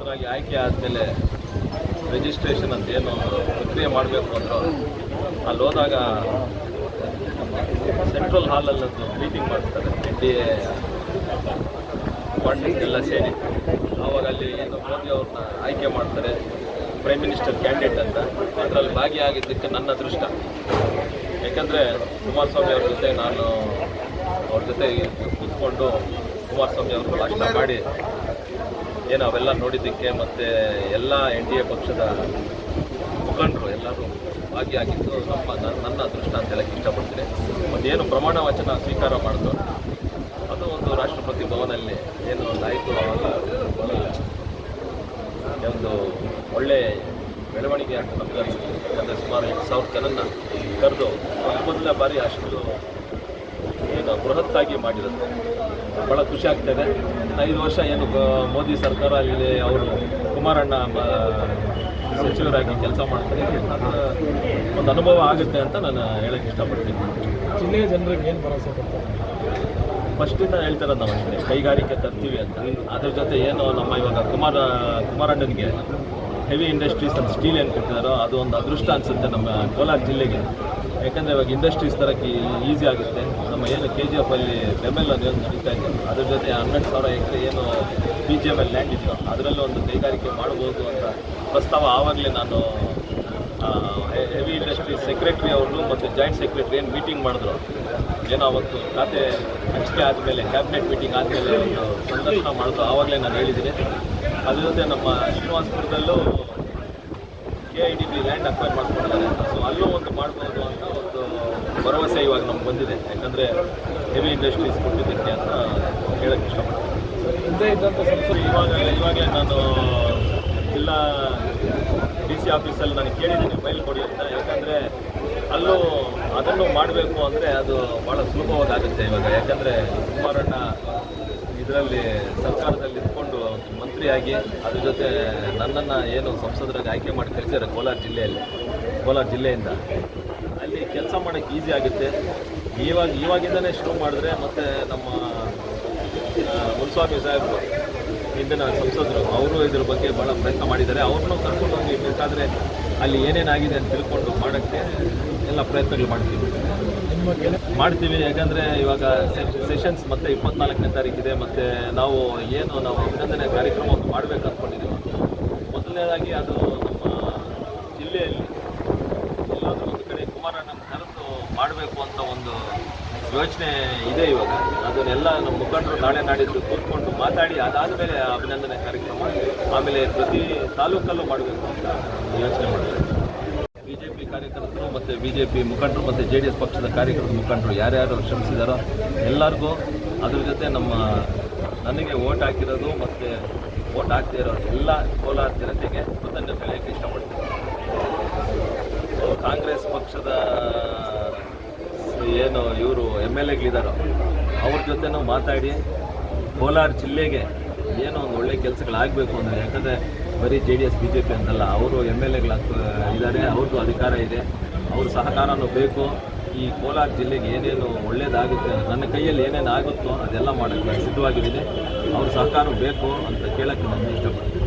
ಸಂಸದರಾಗಿ ಆಯ್ಕೆ ಆದಮೇಲೆ ರಿಜಿಸ್ಟ್ರೇಷನ್ ಅಂತ ಏನು ಪ್ರಕ್ರಿಯೆ ಮಾಡಬೇಕು ಅಂತ ಅಲ್ಲಿ ಹೋದಾಗ ಸೆಂಟ್ರಲ್ ಹಾಲಲ್ಲಿ ಒಂದು ಮೀಟಿಂಗ್ ಮಾಡ್ತಾರೆ ಎನ್ ಡಿ ಎ ಎಲ್ಲ ಸೇರಿ. ಆವಾಗ ಅಲ್ಲಿ ಏನು ಮೋದಿ ಅವ್ರನ್ನ ಆಯ್ಕೆ ಮಾಡ್ತಾರೆ ಪ್ರೈಮ್ ಮಿನಿಸ್ಟರ್ ಕ್ಯಾಂಡಿಡೇಟ್ ಅಂತ. ಅದರಲ್ಲಿ ಭಾಗಿಯಾಗಿದ್ದಕ್ಕೆ ನನ್ನ ಅದೃಷ್ಟ. ಯಾಕಂದರೆ ಕುಮಾರಸ್ವಾಮಿ ಅವ್ರ ಜೊತೆ ನಾನು ಅವ್ರ ಜೊತೆ ಕೂತ್ಕೊಂಡು ಕುಮಾರಸ್ವಾಮಿ ಅವರು ಭಾಷಣ ಮಾಡಿ ಏನು ಅವೆಲ್ಲ ನೋಡಿದ್ದಕ್ಕೆ ಮತ್ತು ಎಲ್ಲ ಎನ್ ಡಿ ಎ ಪಕ್ಷದ ಮುಖಂಡರು ಎಲ್ಲರೂ ಭಾಗಿಯಾಗಿದ್ದು ನಮ್ಮ ನನ್ನ ಅದೃಷ್ಟ ಅಂತ ಹೇಳಕ್ಕೆ ಇಷ್ಟಪಡ್ತೀನಿ. ಮತ್ತು ಏನು ಪ್ರಮಾಣ ವಚನ ಸ್ವೀಕಾರ ಮಾಡಿದ್ರು. ಅದು ಒಂದು ರಾಷ್ಟ್ರಪತಿ ಭವನಲ್ಲಿ ಏನು ಒಂದು ಆಯಿತು. ಅವಾಗ ಒಂದು ಒಳ್ಳೆ ಬೆಳವಣಿಗೆ ಅಂತ ನಮ್ಗೆ ಯಾಕಂದರೆ ಸುಮಾರು ಎಂಟು ಸಾವಿರ ಜನನ ಕರೆದು ಮೊದಲ ಬಾರಿ ಅಷ್ಟು ಏನು ಬೃಹತ್ತಾಗಿ ಮಾಡಿರೋದು. ಭಾಳ ಖುಷಿ ಐದು ವರ್ಷ ಏನು ಮೋದಿ ಸರ್ಕಾರ ಆಗಲಿ ಅವರು ಕುಮಾರಣ್ಣ ಸಚಿವರಾಗಿ ಕೆಲಸ ಮಾಡ್ತಾರೆ. ಒಂದು ಅನುಭವ ಆಗುತ್ತೆ ಅಂತ ನಾನು ಹೇಳಕ್ಕೆ ಇಷ್ಟಪಡ್ತೀನಿ. ಜಿಲ್ಲೆಯ ಜನರಿಗೆ ಏನು ಭರವಸೆ ಕೊಡ್ತಾರೆ? ಫಸ್ಟಿಂದ ಹೇಳ್ತಾರೆ ನಾವು ಅಷ್ಟೇ ಕೈಗಾರಿಕೆ ತರ್ತೀವಿ ಅಂತ. ಅದ್ರ ಜೊತೆ ಏನು ನಮ್ಮ ಇವಾಗ ಕುಮಾರ ಕುಮಾರಣ್ಣನಿಗೆ ಹೆವಿ ಇಂಡಸ್ಟ್ರೀಸ್ ಅಂತ ಸ್ಟೀಲ್ ಏನು ಕೊಟ್ಟಿದ್ದಾರೋ ಅದು ಒಂದು ಅದೃಷ್ಟ ಅನಿಸುತ್ತೆ ನಮ್ಮ ಕೋಲಾರ ಜಿಲ್ಲೆಗೆ. ಯಾಕಂದರೆ ಇವಾಗ ಇಂಡಸ್ಟ್ರೀಸ್ ತರಕ್ಕೆ ಈಸಿ ಆಗುತ್ತೆ. ನಮ್ಮ ಏನು ಕೆ ಜಿ ಎಫ್ ಅಲ್ಲಿ ಅದು ಏನು ನಡೀತಾ ಇದೆ, ಅದ್ರ ಜೊತೆ ಹನ್ನೆರಡು ಸಾವಿರ ಎಕರೆ ಏನು ಪಿ ಜಿ ಎಫ್ ಅಲ್ಲಿ ಲ್ಯಾಂಡ್ ಇತ್ತು ಅದರಲ್ಲೂ ಒಂದು ಕೈಗಾರಿಕೆ ಮಾಡ್ಬೋದು ಅಂತ ಪ್ರಸ್ತಾವ ಆವಾಗಲೇ ನಾನು ಹೆವಿ ಇಂಡಸ್ಟ್ರೀಸ್ ಸೆಕ್ರೆಟ್ರಿ ಅವರು ಮತ್ತು ಜಾಯಿಂಟ್ ಸೆಕ್ರೆಟ್ರಿ ಏನು ಮೀಟಿಂಗ್ ಮಾಡಿದ್ರು. ಏನೋ ಅವತ್ತು ಖಾತೆ ಹಂಚಿಕೆ ಆದಮೇಲೆ ಕ್ಯಾಬಿನೆಟ್ ಮೀಟಿಂಗ್ ಆದಮೇಲೆ ಒಂದು ಸಂದರ್ಶನ ಮಾಡಿದ್ರು ಆವಾಗಲೇ ನಾನು ಹೇಳಿದ್ದೀನಿ. ಅದ್ರ ಜೊತೆ ನಮ್ಮ ಶ್ರೀನಿವಾಸಪುರದಲ್ಲೂ K I D B land acquire ಮಾಡ್ಕೊಂಡಿದ್ದಾರೆ ಸೊ ಅಲ್ಲೂ ಒಂದು ಮಾಡ್ಬೋದು ಅಂತ ಒಂದು ಭರವಸೆ ಇವಾಗ ನಮ್ಗೆ ಬಂದಿದೆ. ಯಾಕಂದರೆ ಹೆವಿ ಇಂಡಸ್ಟ್ರೀಸ್ ಕೊಟ್ಟಿದ್ದಕ್ಕೆ ಅಂತ ಹೇಳಕ್ಕೆ ಇಷ್ಟಪಡ್ತೀನಿ. ಹಿಂದೆ ಇದ್ದಂಥ ಸಂಸದರು ಇವಾಗ ಇವಾಗಲೇ ನಾನು ಜಿಲ್ಲಾ ಡಿ ಸಿ ಆಫೀಸಲ್ಲಿ ನಾನು ಕೇಳಿದ್ದೀನಿ ಫೈಲ್ ಕೊಡಿ ಅಂತ. ಯಾಕಂದರೆ ಅಲ್ಲೂ ಅದನ್ನು ಮಾಡಬೇಕು ಅಂದರೆ ಅದು ಭಾಳ ಸುಲಭವಾಗುತ್ತೆ ಇವಾಗ. ಯಾಕಂದರೆ ಕುಮಾರಣ್ಣ ಇದರಲ್ಲಿ ಸರ್ಕಾರದಲ್ಲಿ ಇದ್ಕೊಂಡು ಮಂತ್ರಿಯಾಗಿ ಅದ್ರ ಜೊತೆ ನನ್ನನ್ನು ಏನು ಸಂಸದರಾಗಿ ಆಯ್ಕೆ ಮಾಡಿ ಕಳಿಸಿದ್ದಾರೆ ಕೋಲಾರ ಜಿಲ್ಲೆಯಲ್ಲಿ. ಕೋಲಾರ ಜಿಲ್ಲೆಯಿಂದ. ಅಲ್ಲಿ ಕೆಲಸ ಮಾಡೋಕ್ಕೆ ಈಸಿ ಆಗುತ್ತೆ. ಇವಾಗ, ಇವಾಗಿಂದನೇ ಶುರು ಮಾಡಿದ್ರೆ ಮತ್ತು ನಮ್ಮ ಮುನ್ಸ್ವಾಮಿ ಸಾಹೇಬರು ಹಿಂದಿನ ಸಂಸದರು, ಅವರು ಇದ್ರ ಬಗ್ಗೆ ಭಾಳ ಪ್ರಯತ್ನ ಮಾಡಿದ್ದಾರೆ. ಅವ್ರನ್ನೂ ಕರ್ಕೊಂಡು ಹೋಗಿ ಬೇಕಾದರೆ ಅಲ್ಲಿ ಏನೇನಾಗಿದೆ ಅಂತ ತಿಳ್ಕೊಂಡು ಮಾಡೋಕ್ಕೆ ಎಲ್ಲ ಪ್ರಯತ್ನಗಳು ಮಾಡ್ತೀವಿ. ಮಾಡ್ತೀವಿ, ಯಾಕಂದರೆ ಇವಾಗ ಸೆಷನ್ಸ್ ಮತ್ತೆ ಇಪ್ಪತ್ನಾಲ್ಕನೇ ತಾರೀಕಿದೆ ಮತ್ತು ನಾವು ಏನು ನಾವು ಅಭಿನಂದನೆ ಕಾರ್ಯಕ್ರಮವನ್ನು ಮಾಡಬೇಕು ಅಂದ್ಕೊಂಡಿದ್ದೀವಿ ಮೊದಲನೇದಾಗಿ ಅದು ನಮ್ಮ ಜಿಲ್ಲೆಯಲ್ಲಿ ಎಲ್ಲಾದರೂ ಒಂದು ಕಡೆ ಕುಮಾರಣ್ಣನ ಕರೆದು ಮಾಡಬೇಕು ಅಂತ ಒಂದು ಯೋಚನೆ ಇದೆ ಇವಾಗ. ಅದನ್ನೆಲ್ಲ ನಮ್ಮ ಮುಖಂಡರು ನಾಳೆ ನಾಡಿದ್ದು ಕೂತ್ಕೊಂಡು ಮಾತಾಡಿ ಅದಾದ ಮೇಲೆ ಅಭಿನಂದನೆ ಕಾರ್ಯಕ್ರಮ. ಆಮೇಲೆ ಪ್ರತಿ ತಾಲೂಕಲ್ಲೂ ಮಾಡಬೇಕು ಅಂತ ಯೋಚನೆ ಮಾಡಬೇಕು ಬಿ ಜೆ ಪಿ ಕಾರ್ಯಕರ್ತರು ಮತ್ತು ಬಿ ಜೆ ಪಿ ಮುಖಂಡರು ಮತ್ತು ಜೆ ಡಿ ಎಸ್ ಪಕ್ಷದ ಕಾರ್ಯಕರ್ತರ ಮುಖಂಡರು ಯಾರ್ಯಾರು ಶ್ರಮಿಸಿದಾರೋ ಎಲ್ಲರಿಗೂ ಅದ್ರ ಜೊತೆ ನಮ್ಮ ನನಗೆ ಓಟ್ ಹಾಕಿರೋದು ಮತ್ತು ಓಟ್ ಹಾಕ್ತಾ ಇರೋ ಎಲ್ಲ ಕೋಲಾರ ಜನತೆಗೆ ಕೃತಜ್ಞತೆ ಹೇಳಕ್ಕೆ ಇಷ್ಟಪಡ್ತೀನಿ. ಕಾಂಗ್ರೆಸ್ ಪಕ್ಷದ ಏನು ಇವರು ಎಂ ಎಲ್ ಎಗಳಿದ್ದಾರೋ ಅವ್ರ ಜೊತೆನೂ ಮಾತಾಡಿ ಕೋಲಾರ ಜಿಲ್ಲೆಗೆ ಏನೋ ಒಂದು ಒಳ್ಳೆ ಕೆಲಸಗಳಾಗಬೇಕು ಅಂದರೆ, ಯಾಕಂದರೆ ಬರೀ J D S, B J P ಅಂತಲ್ಲ, ಅವರು ಎಂ ಎಲ್ ಎಗಳು ಇದ್ದಾರೆ ಅವ್ರದ್ದು ಅಧಿಕಾರ ಇದೆ, ಅವ್ರ ಸಹಕಾರನೂ ಬೇಕು. ಈ ಕೋಲಾರ ಜಿಲ್ಲೆಗೆ ಏನೇನು ಒಳ್ಳೇದಾಗುತ್ತೆ, ನನ್ನ ಕೈಯಲ್ಲಿ ಏನೇನು ಆಗುತ್ತೋ ಅದೆಲ್ಲ ಮಾಡೋಕ್ಕೆ ನಾನು ಸಿದ್ಧವಾಗಿದ್ದೀನಿ. ಅವ್ರ ಸಹಕಾರ ಬೇಕು ಅಂತ ಕೇಳೋಕ್ಕೆ ನಾನು ಇಷ್ಟಪಡ್ತೀನಿ.